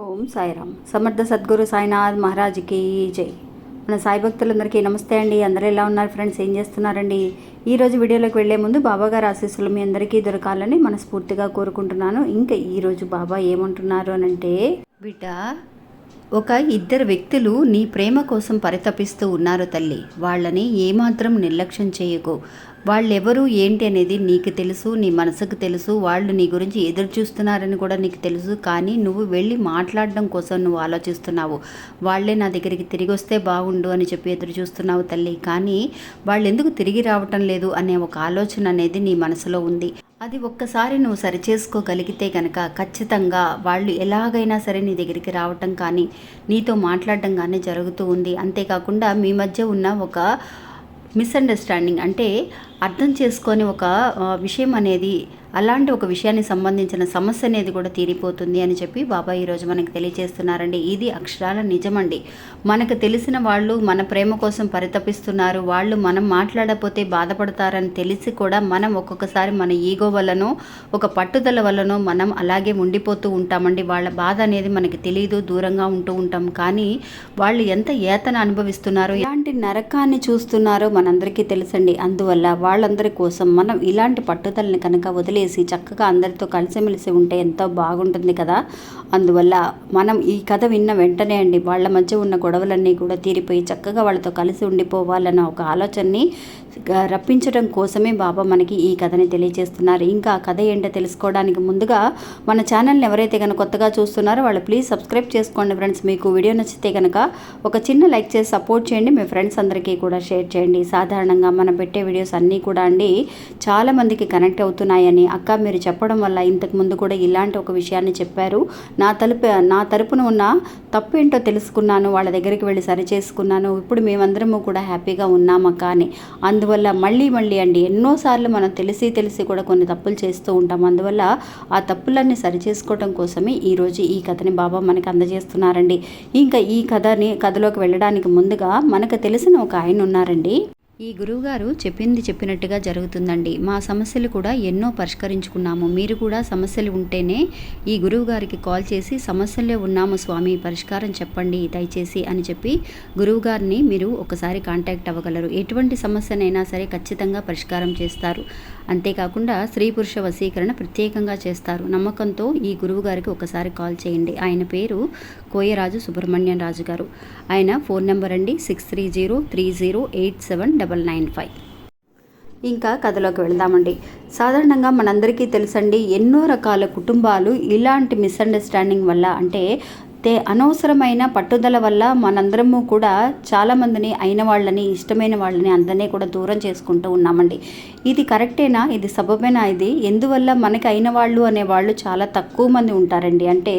ఓం సాయిరామ్. సమర్థ సద్గురు సాయినాథ్ మహారాజ్కి జై. మన సాయి భక్తులందరికీ నమస్తే అండి. అందరూ ఎలా ఉన్నారు ఫ్రెండ్స్? ఏం చేస్తున్నారండి? ఈరోజు వీడియోలోకి వెళ్ళే ముందు బాబా గారు ఆశీస్సులు మీ అందరికీ దొరకాలని మనస్ఫూర్తిగా కోరుకుంటున్నాను. ఇంకా ఈరోజు బాబా ఏమంటున్నారు అని అంటే బిడ్డ ఒక ఇద్దరు వ్యక్తులు నీ ప్రేమ కోసం పరితపిస్తూ ఉన్నారు తల్లి. వాళ్ళని ఏమాత్రం నిర్లక్ష్యం చేయకు. వాళ్ళెవరు ఏంటి అనేది నీకు తెలుసు నీ మనసుకు తెలుసు వాళ్ళు నీ గురించి ఎదురు చూస్తున్నారని కూడా నీకు తెలుసు. కానీ నువ్వు వెళ్ళి మాట్లాడడం కోసం నువ్వు ఆలోచిస్తున్నావు. వాళ్ళే నా దగ్గరికి తిరిగి వస్తే బాగుండు అని చెప్పి ఎదురు చూస్తున్నావు తల్లి. కానీ వాళ్ళు ఎందుకు తిరిగి రావటం లేదు అనే ఒక ఆలోచన అనేది నీ మనసులో ఉంది. అది ఒక్కసారి నువ్వు సరిచేసుకోగలిగితే కనుక ఖచ్చితంగా వాళ్ళు ఎలాగైనా సరే నీ దగ్గరికి రావటం కానీ నీతో మాట్లాడటం కానీ జరుగుతూ ఉంది. అంతేకాకుండా మీ మధ్య ఉన్న ఒక మిస్అండర్స్టాండింగ్ అంటే అర్థం చేసుకొని ఒక విషయం అనేది అలాంటి ఒక విషయానికి సంబంధించిన సమస్య అనేది కూడా తీరిపోతుంది అని చెప్పి బాబా ఈరోజు మనకు తెలియజేస్తున్నారండి. ఇది అక్షరాల నిజమండి. మనకు తెలిసిన వాళ్ళు మన ప్రేమ కోసం పరితపిస్తున్నారు. వాళ్ళు మనం మాట్లాడకపోతే బాధపడతారని తెలిసి కూడా మనం ఒక్కొక్కసారి మన ఈగో వల్లనో ఒక పట్టుదల వల్లనో మనం అలాగే ఉండిపోతూ ఉంటామండి. వాళ్ళ బాధ అనేది మనకి తెలియదు దూరంగా ఉంటూ ఉంటాం. కానీ వాళ్ళు ఎంత ఏతన అనుభవిస్తున్నారో ఎలాంటి నరకాన్ని చూస్తున్నారో మనందరికీ తెలుసండి. అందువల్ల వాళ్ళందరి కోసం మనం ఇలాంటి పట్టుదలని కనుక వదిలేసి చక్కగా అందరితో కలిసిమెలిసి ఉంటే ఎంతో బాగుంటుంది కదా. అందువల్ల మనం ఈ కథ విన్న వెంటనే అండి వాళ్ళ మధ్య ఉన్న గొడవలన్నీ కూడా తీరిపోయి చక్కగా వాళ్ళతో కలిసి ఉండిపోవాలన్న ఒక ఆలోచనని రప్పించడం కోసమే బాబా మనకి ఈ కథని తెలియజేస్తున్నారు. ఇంకా కథ ఏంటో తెలుసుకోవడానికి ముందుగా మన ఛానల్ని ఎవరైతే కనుక కొత్తగా చూస్తున్నారో వాళ్ళు ప్లీజ్ సబ్స్క్రైబ్ చేసుకోండి ఫ్రెండ్స్. మీకు వీడియో నచ్చితే కనుక ఒక చిన్న లైక్ చేసి సపోర్ట్ చేయండి. మీ ఫ్రెండ్స్ అందరికీ కూడా షేర్ చేయండి. సాధారణంగా మనం పెట్టే వీడియోస్ అన్నీ కూడా అండి చాలామందికి కనెక్ట్ అవుతున్నాయని. అక్క మీరు చెప్పడం వల్ల ఇంతకు ముందు కూడా ఇలాంటి ఒక విషయాన్ని చెప్పారు. నా తలుపు నా తరపున ఉన్న తప్పు ఏంటో తెలుసుకున్నాను. వాళ్ళ దగ్గరికి వెళ్ళి సరి చేసుకున్నాను. ఇప్పుడు మేమందరము కూడా హ్యాపీగా ఉన్నామక్క అని. అందువల్ల మళ్ళీ మళ్ళీ అండి ఎన్నోసార్లు మనం తెలిసి తెలిసి కూడా కొన్ని తప్పులు చేస్తూ ఉంటాం. అందువల్ల ఆ తప్పులన్నీ సరిచేసుకోవడం కోసమే ఈరోజు ఈ కథని బాబా మనకి అందజేస్తున్నారండి. ఇంకా ఈ కథని కథలోకి వెళ్ళడానికి ముందుగా మనకు తెలిసిన ఒక ఆయన ఉన్నారండి. ఈ గురువుగారు చెప్పింది చెప్పినట్టుగా జరుగుతుందండి. మా సమస్యలు కూడా ఎన్నో పరిష్కరించుకున్నాము. మీరు కూడా సమస్యలు ఉంటేనే ఈ గురువు గారికి కాల్ చేసి సమస్యల్లో ఉన్నాము స్వామి పరిష్కారం చెప్పండి దయచేసి అని చెప్పి గురువుగారిని మీరు ఒకసారి కాంటాక్ట్ అవ్వగలరు. ఎటువంటి సమస్యనైనా సరే ఖచ్చితంగా పరిష్కారం చేస్తారు. అంతేకాకుండా స్త్రీ పురుష వశీకరణ ప్రత్యేకంగా చేస్తారు. నమ్మకంతో ఈ గురువు గారికి ఒకసారి కాల్ చేయండి. ఆయన పేరు కోయరాజు సుబ్రహ్మణ్యం రాజు గారు. ఆయన ఫోన్ నెంబర్ అండి six three zero three zero eight seven double nine five. ఇంకా కథలోకి వెళ్దామండి. సాధారణంగా మనందరికీ తెలుసండి ఎన్నో రకాల కుటుంబాలు ఇలాంటి మిస్అండర్స్టాండింగ్ వల్ల అంటే అయితే అనవసరమైన పట్టుదల వల్ల మనందరము కూడా చాలామందిని అయిన వాళ్ళని ఇష్టమైన వాళ్ళని అందరినీ కూడా దూరం చేసుకుంటూ ఉన్నామండి. ఇది కరెక్టేనా? ఇది సబబేనా ఇది? ఎందువల్ల మనకి అయిన వాళ్ళు అనే వాళ్ళు చాలా తక్కువ మంది ఉంటారండి. అంటే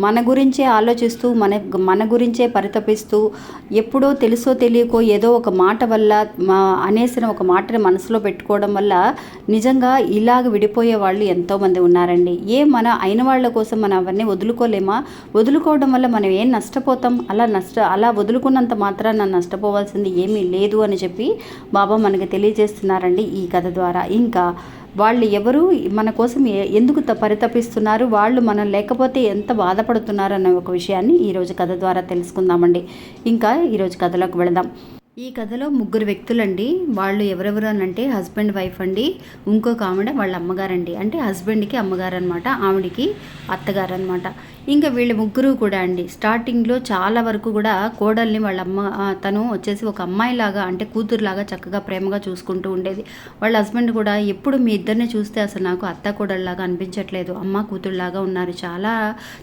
మన గురించే ఆలోచిస్తూ మన మన గురించే పరితపిస్తూ ఎప్పుడో తెలుసో తెలియకో ఏదో ఒక మాట వల్ల మా అనేసిన ఒక మాటని మనసులో పెట్టుకోవడం వల్ల నిజంగా ఇలాగ విడిపోయే వాళ్ళు ఎంతోమంది ఉన్నారండి. ఏ మన అయిన వాళ్ళ కోసం మనం అవన్నీ వదులుకోలేమా? వదులుకో వదులుకోవడం వల్ల మనం ఏం నష్టపోతాం? అలా నష్ట అలా వదులుకున్నంత మాత్రాన నష్టపోవాల్సింది ఏమీ లేదు అని చెప్పి బాబా మనకి తెలియజేస్తున్నారండి ఈ కథ ద్వారా. ఇంకా వాళ్ళు ఎవరు? మన కోసం ఎందుకు త- పరితపిస్తున్నారు? వాళ్ళు మనం లేకపోతే ఎంత బాధపడుతున్నారు అనే ఒక విషయాన్ని ఈరోజు కథ ద్వారా తెలుసుకుందామండి. ఇంకా ఈరోజు కథలోకి వెళదాం. ఈ కథలో ముగ్గురు వ్యక్తులండి. వాళ్ళు ఎవరెవరు అని అంటే హస్బెండ్ వైఫ్ అండి. ఇంకొక ఆవిడ వాళ్ళ అమ్మగారండి. అంటే హస్బెండ్కి అమ్మగారు అనమాట ఆవిడకి అత్తగారు అనమాట ఇంకా వీళ్ళు ముగ్గురు కూడా అండి. స్టార్టింగ్లో చాలా వరకు కూడా కోడల్ని వాళ్ళ అమ్మ తను వచ్చేసి ఒక అమ్మాయిలాగా అంటే కూతురులాగా చక్కగా ప్రేమగా చూసుకుంటూ ఉండేది. వాళ్ళ హస్బెండ్ కూడా ఎప్పుడు మీ ఇద్దరిని చూస్తే అసలు నాకు అత్త కోడల్లాగా అనిపించట్లేదు. అమ్మ కూతురులాగా ఉన్నారు. చాలా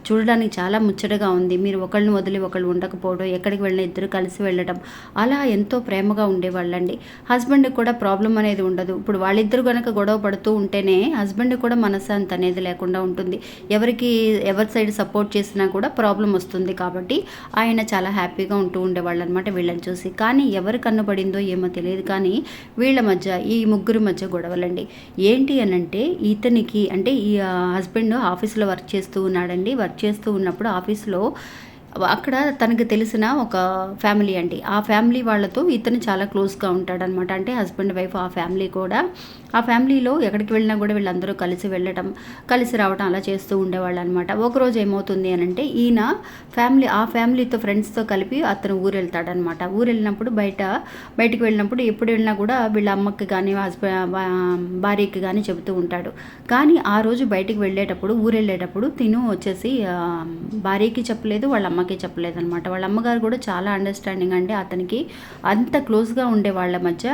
చూడడానికి చాలా ముచ్చటగా ఉంది. మీరు ఒకళ్ళని వదిలి ఒకళ్ళు ఉండకపోవడం ఎక్కడికి వెళ్ళిన ఇద్దరు కలిసి వెళ్ళడం అలా ఎంతో ప్రేమగా ఉండేవాళ్ళండి. హస్బెండ్కి కూడా ప్రాబ్లం అనేది ఉండదు. ఇప్పుడు వాళ్ళిద్దరు కనుక గొడవ పడుతూ ఉంటేనే హస్బెండ్ కూడా మనశ్శాంతి అనేది లేకుండా ఉంటుంది. ఎవరికి ఎవరి సైడ్ సపోర్ట్ చేసినా కూడా ప్రాబ్లం వస్తుంది కాబట్టి ఆయన చాలా హ్యాపీగా ఉంటూ ఉండేవాళ్ళు అనమాట వీళ్ళని చూసి. కానీ ఎవరు కన్నుపడిందో ఏమో తెలియదు కానీ వీళ్ళ మధ్య ఈ ముగ్గురు మధ్య గొడవలండి. ఏంటి అని అంటే ఇతనికి అంటే ఈ హస్బెండ్ ఆఫీస్లో వర్క్ చేస్తూ ఉన్నాడండి. వర్క్ చేస్తూ ఉన్నప్పుడు ఆఫీస్లో అక్కడ తనకు తెలిసిన ఒక ఫ్యామిలీ అండి. ఆ ఫ్యామిలీ వాళ్ళతో ఇతను చాలా క్లోజ్గా ఉంటాడనమాట. అంటే హస్బెండ్ వైఫ్ ఆ ఫ్యామిలీ కూడా. ఆ ఫ్యామిలీలో ఎక్కడికి వెళ్ళినా కూడా వీళ్ళందరూ కలిసి వెళ్ళటం కలిసి రావటం అలా చేస్తూ ఉండేవాళ్ళు అనమాట ఒకరోజు ఏమవుతుంది అని అంటే ఈయన ఫ్యామిలీ ఆ ఫ్యామిలీతో ఫ్రెండ్స్తో కలిపి అతను ఊరు వెళ్తాడనమాట ఊరు వెళ్ళినప్పుడు బయట బయటికి వెళ్ళినప్పుడు ఎప్పుడు వెళ్ళినా కూడా వీళ్ళ అమ్మకి కానీ హస్బెండ్ భార్యకి కానీ చెబుతూ ఉంటాడు. కానీ ఆ రోజు బయటికి వెళ్ళేటప్పుడు ఊరు వెళ్ళేటప్పుడు తిను వచ్చేసి భార్యకి చెప్పలేదు వాళ్ళ అమ్మకి చెప్పలేదు అనమాట వాళ్ళ అమ్మగారు కూడా చాలా అండర్స్టాండింగ్ అంటే అతనికి అంత క్లోజ్గా ఉండే వాళ్ళ మధ్య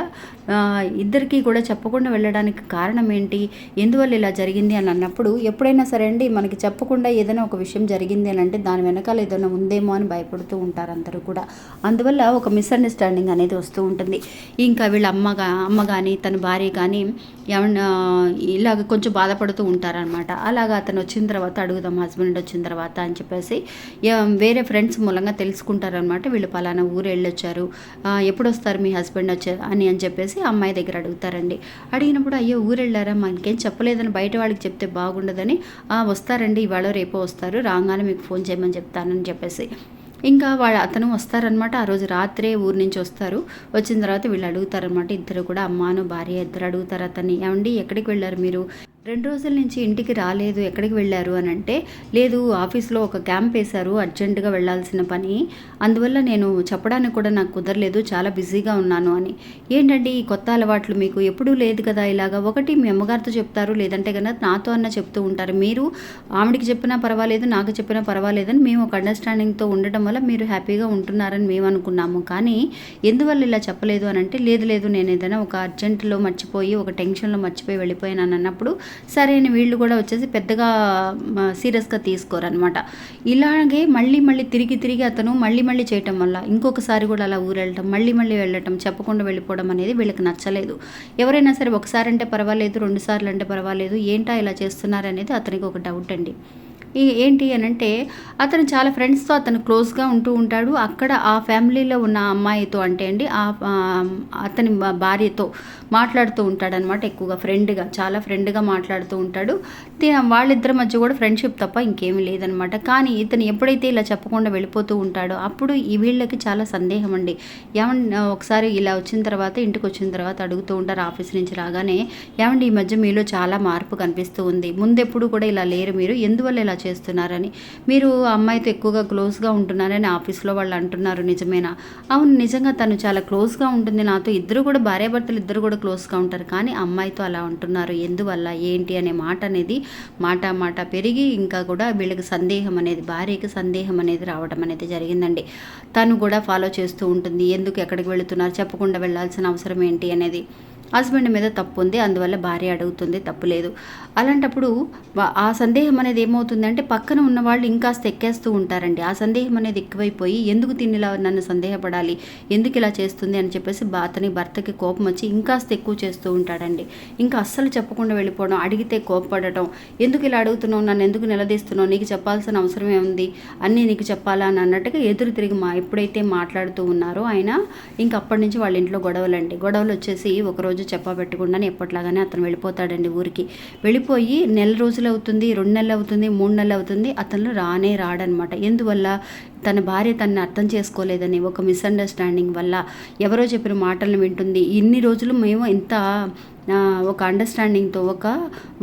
ఇద్దరికి కూడా చెప్పకుండా వెళ్ళడానికి కారణం ఏంటి? ఎందువల్ల ఇలా జరిగింది అని అన్నప్పుడు ఎప్పుడైనా సరే అండి మనకి చెప్పకుండా ఏదైనా ఒక విషయం జరిగింది అని అంటే దాని వెనకాల ఏదైనా ఉందేమో అని భయపడుతూ ఉంటారు అందరూ కూడా. అందువల్ల ఒక మిస్అండర్స్టాండింగ్ అనేది వస్తూ ఉంటుంది. ఇంకా వీళ్ళ అమ్మగా అమ్మ కానీ తన భార్య కానీ ఏమన్నా ఇలాగ కొంచెం బాధపడుతూ ఉంటారనమాట అలాగా అతను వచ్చిన తర్వాత అడుగుదాం హస్బెండ్ వచ్చిన తర్వాత అని చెప్పేసి వేరే వేరే ఫ్రెండ్స్ మూలంగా తెలుసుకుంటారనమాట వీళ్ళు పలానా ఊరు వెళ్ళొచ్చారు. ఎప్పుడు వస్తారు మీ హస్బెండ్ వచ్చారు అని అని చెప్పేసి అమ్మాయి దగ్గర అడుగుతారండి. అడిగినప్పుడు అయ్యో ఊరు వెళ్ళారా? మనకేం చెప్పలేదని బయట వాళ్ళకి చెప్తే బాగుండదని వస్తారండి ఇవాళ రేపో వస్తారు రాగానే మీకు ఫోన్ చేయమని చెప్తానని చెప్పేసి. ఇంకా వాళ్ళ అతను వస్తారనమాట ఆ రోజు రాత్రే ఊరు నుంచి వస్తారు. వచ్చిన తర్వాత వీళ్ళు అడుగుతారనమాట ఇద్దరు కూడా అమ్మాను భార్య ఇద్దరు అడుగుతారు అతన్ని. ఏమండి ఎక్కడికి వెళ్ళారు మీరు? రెండు రోజుల నుంచి ఇంటికి రాలేదు ఎక్కడికి వెళ్ళారు అని అంటే లేదు ఆఫీస్లో ఒక క్యాంప్ వేశారు అర్జెంటుగా వెళ్ళాల్సిన పని. అందువల్ల నేను చెప్పడానికి కూడా నాకు కుదరలేదు చాలా బిజీగా ఉన్నాను అని. ఏంటండి ఈ కొత్త అలవాట్లు మీకు? ఎప్పుడూ లేదు కదా ఇలాగా? ఒకటి మీ అమ్మగారితో చెప్తారు లేదంటే కనుక నాతో అన్న చెప్తూ ఉంటారు. మీరు ఆవిడికి చెప్పినా పర్వాలేదు నాకు చెప్పినా పర్వాలేదని మేము ఒక అండర్స్టాండింగ్తో ఉండటం వల్ల మీరు హ్యాపీగా ఉంటున్నారని మేము అనుకున్నాము. కానీ ఎందువల్ల ఇలా చెప్పలేదు అని అంటే లేదు లేదు నేను ఏదైనా ఒక అర్జెంట్లో మర్చిపోయి ఒక టెన్షన్లో మర్చిపోయి వెళ్ళిపోయాను అన్నప్పుడు సరే అని వీళ్ళు కూడా వచ్చేసి పెద్దగా సీరియస్గా తీసుకోరనమాట ఇలాగే మళ్ళీ మళ్ళీ తిరిగి తిరిగి అతను మళ్ళీ మళ్ళీ చేయటం వల్ల ఇంకొకసారి కూడా అలా ఊరు వెళ్ళటం మళ్ళీ మళ్ళీ వెళ్ళటం చెప్పకుండా వెళ్ళిపోవడం అనేది వీళ్ళకి నచ్చలేదు. ఎవరైనా సరే ఒకసారి అంటే పర్వాలేదు రెండు సార్లు అంటే పర్వాలేదు ఏంటా ఇలా చేస్తున్నారనేది అతనికి ఒక డౌట్ అండి. ఈ ఏంటి అని అంటే అతను చాలా ఫ్రెండ్స్తో అతను క్లోజ్గా ఉంటూ ఉంటాడు. అక్కడ ఆ ఫ్యామిలీలో ఉన్న అమ్మాయితో అంటే అండి ఆ అతని భార్యతో మాట్లాడుతూ ఉంటాడనమాట ఎక్కువగా ఫ్రెండ్గా చాలా ఫ్రెండ్గా మాట్లాడుతూ ఉంటాడు. వాళ్ళిద్దరి మధ్య కూడా ఫ్రెండ్షిప్ తప్ప ఇంకేమీ లేదనమాట కానీ ఇతను ఎప్పుడైతే ఇలా చెప్పకుండా వెళ్ళిపోతూ ఉంటాడో అప్పుడు ఈ వీళ్ళకి చాలా సందేహం అండి. ఏమండి ఒకసారి ఇలా వచ్చిన తర్వాత ఇంటికి వచ్చిన తర్వాత అడుగుతూ ఉంటారు ఆఫీస్ నుంచి రాగానే ఏమండి ఈ మధ్య మీలో చాలా మార్పు కనిపిస్తూ ఉంది. ముందెప్పుడు కూడా ఇలా లేరు మీరు. ఎందువల్ల ఇలా చేస్తున్నారని? మీరు అమ్మాయితో ఎక్కువగా క్లోజ్గా ఉంటున్నారని ఆఫీస్లో వాళ్ళు అంటున్నారు. నిజమేనా? అవును నిజంగా తను చాలా క్లోజ్గా ఉంటుంది. నాతో ఇద్దరు కూడా భార్యాభర్తలు ఇద్దరు కూడా క్లోజ్గా ఉంటారు కానీ అమ్మాయితో అలా ఉంటున్నారు. ఎందువల్ల? ఏంటి? అనే మాట అనేది మాట మాట పెరిగి ఇంకా కూడా వీళ్ళకి సందేహం అనేది భార్యకి సందేహం అనేది రావడం అనేది జరిగిందండి. తను కూడా ఫాలో చేస్తూ ఉంటుంది. ఎందుకు ఎక్కడికి వెళుతున్నారు? చెప్పకుండా వెళ్ళాల్సిన అవసరం ఏంటి? అనేది హస్బెండ్ మీద తప్పు ఉంది అందువల్ల భార్య అడుగుతుంది తప్పు లేదు. అలాంటప్పుడు ఆ సందేహం అనేది ఏమవుతుందంటే పక్కన ఉన్న వాళ్ళు ఇంకాస్త ఎక్కేస్తూ ఉంటారండి. ఆ సందేహం అనేది ఎక్కువైపోయి ఎందుకు తిని నన్ను సందేహపడాలి ఎందుకు ఇలా చేస్తుంది అని చెప్పేసి అతని భర్తకి కోపం వచ్చి ఇంకాస్త ఎక్కువ చేస్తూ ఉంటాడండి. ఇంకా అస్సలు చెప్పకుండా వెళ్ళిపోవడం అడిగితే కోపపడటం ఎందుకు ఇలా అడుగుతున్నావు నన్ను ఎందుకు నిలదీస్తున్నావు నీకు చెప్పాల్సిన అవసరం ఏముంది అన్నీ నీకు చెప్పాలా అని అన్నట్టుగా ఎదురు తిరిగి మా ఎప్పుడైతే మాట్లాడుతూ ఉన్నారో ఆయన ఇంక అప్పటి నుంచి వాళ్ళ ఇంట్లో గొడవలండి. గొడవలు వచ్చేసి ఒకరోజు చెప్పబెట్టకుండానే ఎప్పట్లాగానే అతను వెళ్ళిపోతాడండి ఊరికి. వెళ్ళిపోయి నెల రోజులు అవుతుంది రెండు నెలలు అవుతుంది మూడు నెలలు అవుతుంది అతను రానే రాడనమాట. ఎందువల్ల? తన భార్య తనని అర్థం చేసుకోలేదని ఒక మిస్అండర్స్టాండింగ్ వల్ల ఎవరో చెప్పిన మాటలను వింటుంది. ఇన్ని రోజులు మేము ఇంత ఒక అండర్స్టాండింగ్తో ఒక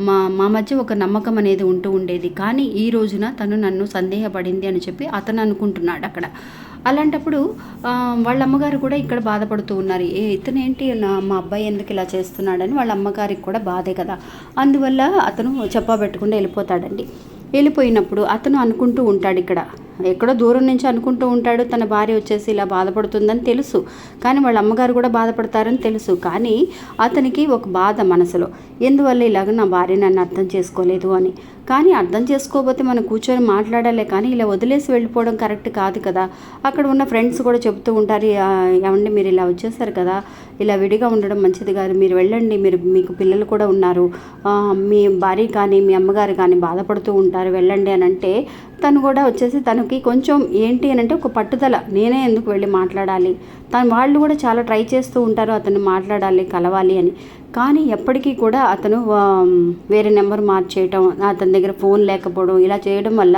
మా మా మధ్య ఒక నమ్మకం అనేది ఉంటూ ఉండేది. కానీ ఈ రోజున తను నన్ను సందేహపడింది అని చెప్పి అతను అనుకుంటున్నాడు అక్కడ. అలాంటప్పుడు వాళ్ళ అమ్మగారు కూడా ఇక్కడ బాధపడుతూ ఉన్నారు. ఏ ఇతనేంటి? నా మా అబ్బాయి ఎందుకు ఇలా చేస్తున్నాడని వాళ్ళ అమ్మగారికి కూడా బాధే కదా. అందువల్ల అతను చెప్పబెట్టకుండా వెళ్ళిపోతాడండి. వెళ్ళిపోయినప్పుడు అతను అనుకుంటూ ఉంటాడు ఇక్కడ. ఎక్కడో దూరం నుంచి అనుకుంటూ ఉంటాడు తన భార్య వచ్చేసి ఇలా బాధపడుతుందని తెలుసు. కానీ వాళ్ళ అమ్మగారు కూడా బాధపడతారని తెలుసు. కానీ అతనికి ఒక బాధ మనసులో. ఎందువల్ల ఇలాగ నా భార్య నన్ను అర్థం చేసుకోలేదు అని. కానీ అర్థం చేసుకోకపోతే మనం కూర్చొని మాట్లాడాలి కానీ ఇలా వదిలేసి వెళ్ళిపోవడం కరెక్ట్ కాదు కదా. అక్కడ ఉన్న ఫ్రెండ్స్ కూడా చెప్తూ ఉంటారు ఏమండి మీరు ఇలా వచ్చేసారు కదా. ఇలా విడిగా ఉండడం మంచిది కాదు. మీరు వెళ్ళండి. మీరు మీకు పిల్లలు కూడా ఉన్నారు. మీ భార్య కానీ మీ అమ్మగారు కానీ బాధపడుతూ ఉంటారు. వెళ్ళండి అని అంటే తను కూడా వచ్చేసి తనకి కొంచెం ఏంటి అని అంటే ఒక పట్టుదల. నేనే ఎందుకు వెళ్ళి మాట్లాడాలి? తను వాళ్ళు కూడా చాలా ట్రై చేస్తూ ఉంటారు అతను మాట్లాడాలి కలవాలి అని. కానీ ఎప్పటికీ కూడా అతను వేరే నెంబర్ మార్చేయటం అతని దగ్గర ఫోన్ లేకపోవడం ఇలా చేయడం వల్ల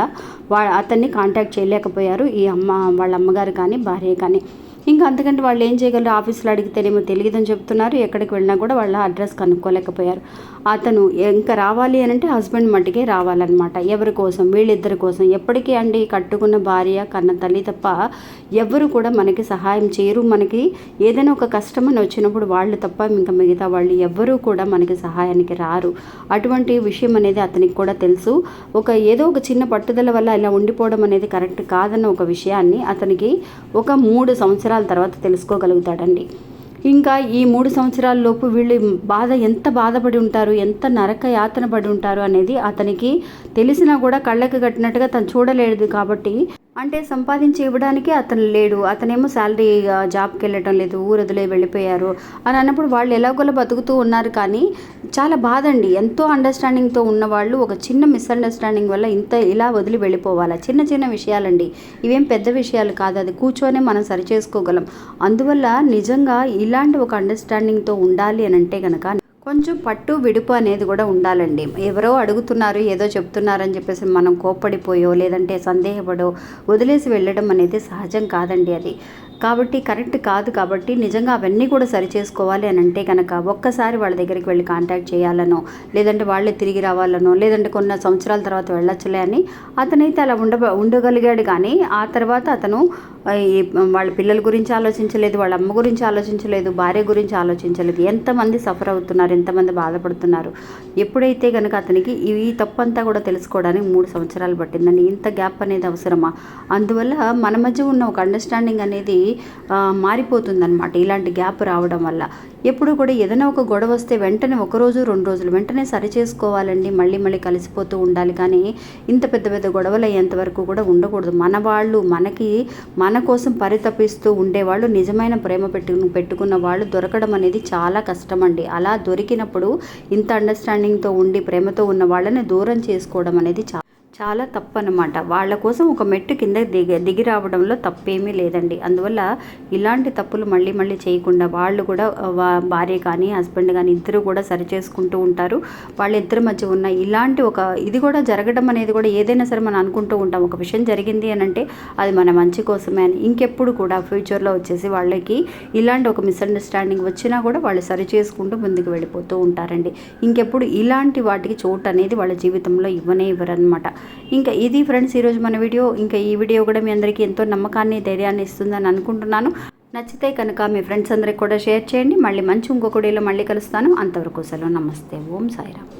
వా అతన్ని కాంటాక్ట్ చేయలేకపోయారు ఈ అమ్మ వాళ్ళ అమ్మగారు కానీ భార్య కానీ. ఇంకా అందుకంటే వాళ్ళు ఏం చేయగలరు? ఆఫీస్లో అడిగితేనేమో తెలియదని చెప్తున్నారు. ఎక్కడికి వెళ్ళినా కూడా వాళ్ళ అడ్రస్ కనుక్కోలేకపోయారు. అతను ఇంకా రావాలి అని అంటే హస్బెండ్ మట్టుకే రావాలన్నమాట. ఎవరి కోసం? వీళ్ళిద్దరి కోసం. ఎప్పటికీ అండి కట్టుకున్న భార్య కన్న తల్లి తప్ప ఎవరు కూడా మనకి సహాయం చేయరు. మనకి ఏదైనా ఒక కష్టం అని వచ్చినప్పుడు వాళ్ళు తప్ప ఇంకా మిగతా వాళ్ళు ఎవ్వరూ కూడా మనకి సహాయానికి రారు. అటువంటి విషయం అనేది అతనికి కూడా తెలుసు. ఒక ఏదో ఒక చిన్న పట్టుదల వల్ల ఇలా ఉండిపోవడం అనేది కరెక్ట్ కాదన్న ఒక విషయాన్ని అతనికి ఒక మూడు సంవత్సరాలు తర్వాత తెలుసుకోగలుగుతాడండి. ఇంకా ఈ మూడు సంవత్సరాలలోపు వీళ్ళు బాధ ఎంత బాధపడి ఉంటారు ఎంత నరక యాతన పడి ఉంటారు అనేది అతనికి తెలిసినా కూడా కళ్ళకి కట్టినట్టుగా తను చూడలేదు కాబట్టి అంటే సంపాదించి ఇవ్వడానికి అతను లేడు. అతనేమో శాలరీ జాబ్కి వెళ్ళటం లేదు ఊరు వదిలే వెళ్ళిపోయారు అని అన్నప్పుడు వాళ్ళు ఎలాగోలా బతుకుతూ ఉన్నారు కానీ చాలా బాధ అండి ఎంతో అండర్స్టాండింగ్తో ఉన్నవాళ్ళు ఒక చిన్న మిస్అండర్స్టాండింగ్ వల్ల ఇంత ఇలా వదిలి వెళ్ళిపోవాలా? చిన్న చిన్న విషయాలండి. ఇవేం పెద్ద విషయాలు కాదు. అది కూర్చొని మనం సరి చేసుకోగలం అందువల్ల నిజంగా ఇలాంటి ఒక అండర్స్టాండింగ్తో ఉండాలి అని అంటే కనుక కొంచెం పట్టు విడుపు అనేది కూడా ఉండాలండి. ఎవరో అడుగుతున్నారు ఏదో చెప్తున్నారని చెప్పేసి మనం కోప్పడిపోయో లేదంటే సందేహపడో వదిలేసి వెళ్ళడం అనేది సహజం కాదండి అది. కాబట్టి కరెక్ట్ కాదు కాబట్టి నిజంగా అవన్నీ కూడా సరి చేసుకోవాలి అని అంటే కనుక ఒక్కసారి వాళ్ళ దగ్గరికి వెళ్ళి కాంటాక్ట్ చేయాలనో లేదంటే వాళ్ళే తిరిగి రావాలనో లేదంటే కొన్ని సంవత్సరాల తర్వాత వెళ్ళొచ్చులే అని అతనైతే అలా ఉండ ఉండగలిగాడు కానీ ఆ తర్వాత అతను ఈ వాళ్ళ పిల్లల గురించి ఆలోచించలేదు వాళ్ళ అమ్మ గురించి ఆలోచించలేదు భార్య గురించి ఆలోచించలేదు. ఎంతమంది సఫర్ అవుతున్నారు ఎంతమంది బాధపడుతున్నారు? ఎప్పుడైతే కనుక అతనికి ఈ తప్పంతా కూడా తెలుసుకోవడానికి మూడు సంవత్సరాలు పట్టిందండి. ఇంత గ్యాప్ అనేది అవసరమా? అందువల్ల మన మధ్య ఉన్న ఒక అండర్స్టాండింగ్ అనేది మారిపోతుందన్నమాట ఇలాంటి గ్యాప్ రావడం వల్ల. ఎప్పుడు కూడా ఏదైనా ఒక గొడవ వస్తే వెంటనే ఒక రోజు రెండు రోజులు వెంటనే సరి చేసుకోవాలండి మళ్ళీ మళ్ళీ కలిసిపోతూ ఉండాలి. కానీ ఇంత పెద్ద పెద్ద గొడవలు అయ్యేంత వరకు కూడా ఉండకూడదు. మన వాళ్ళు మనకి మన కోసం పరితపిస్తూ ఉండేవాళ్ళు నిజమైన ప్రేమ పెట్టు పెట్టుకున్న వాళ్ళు దొరకడం అనేది చాలా కష్టం అండి అలా దొరికినప్పుడు ఇంత అండర్స్టాండింగ్తో ఉండి ప్రేమతో ఉన్న వాళ్ళని దూరం చేసుకోవడం అనేది చాలా చాలా తప్పు అనమాట వాళ్ళ కోసం ఒక మెట్టు కింద దిగి దిగి రావడంలో తప్పేమీ లేదండి. అందువల్ల ఇలాంటి తప్పులు మళ్ళీ మళ్ళీ చేయకుండా వాళ్ళు కూడా భార్య కానీ హస్బెండ్ కానీ ఇద్దరు కూడా సరి చేసుకుంటూ ఉంటారు. వాళ్ళిద్దరి మధ్య ఉన్న ఇలాంటి ఒక ఇది కూడా జరగడం అనేది కూడా ఏదైనా సరే మనం అనుకుంటూ ఉంటాం. ఒక విషయం జరిగింది అని అంటే అది మన మంచి కోసమే అని. ఇంకెప్పుడు కూడా ఫ్యూచర్లో వచ్చేసి వాళ్ళకి ఇలాంటి ఒక మిస్అండర్స్టాండింగ్ వచ్చినా కూడా వాళ్ళు సరి చేసుకుంటూ ముందుకు వెళ్ళిపోతూ ఉంటారండి. ఇంకెప్పుడు ఇలాంటి వాటికి చోటు అనేది వాళ్ళ జీవితంలో ఇవ్వనే ఇవ్వరనమాట ఇంకా ఇది ఫ్రెండ్స్ ఈరోజు మన వీడియో. ఇంకా ఈ వీడియో కూడా మీ అందరికీ ఎంతో నమ్మకాన్ని ధైర్యాన్ని ఇస్తుందని అనుకుంటున్నాను. నచ్చితే కనుక మీ ఫ్రెండ్స్ అందరికి కూడా షేర్ చేయండి. మళ్ళీ మంచి ఇంకొక వీడియోలో మళ్ళీ కలుస్తాను. అంతవరకు సెలవు. నమస్తే. ఓం సాయిరామ్.